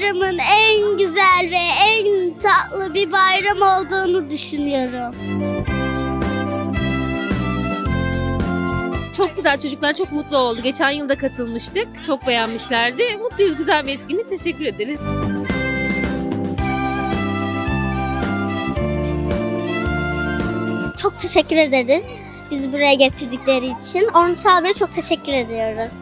bayramın en güzel ve en tatlı bir bayram olduğunu düşünüyorum. Çok güzel çocuklar çok mutlu oldu. Geçen yılda katılmıştık. Çok beğenmişlerdi. Mutluyuz güzel bir etkinlik. Teşekkür ederiz. Çok teşekkür ederiz bizi buraya getirdikleri için. Ornusal Bey'e çok teşekkür ediyoruz.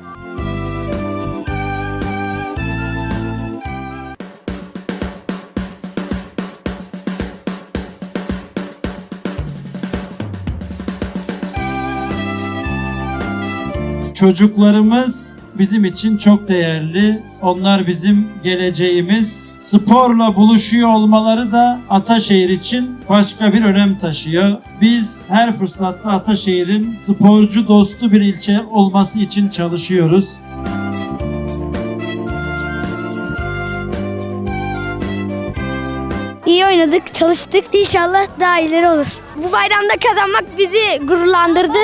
Çocuklarımız bizim için çok değerli. Onlar bizim geleceğimiz. Sporla buluşuyor olmaları da Ataşehir için başka bir önem taşıyor. Biz her fırsatta Ataşehir'in sporcu dostu bir ilçe olması için çalışıyoruz. İyi oynadık, çalıştık. İnşallah daha ileri olur. Bu bayramda kazanmak bizi gururlandırdı.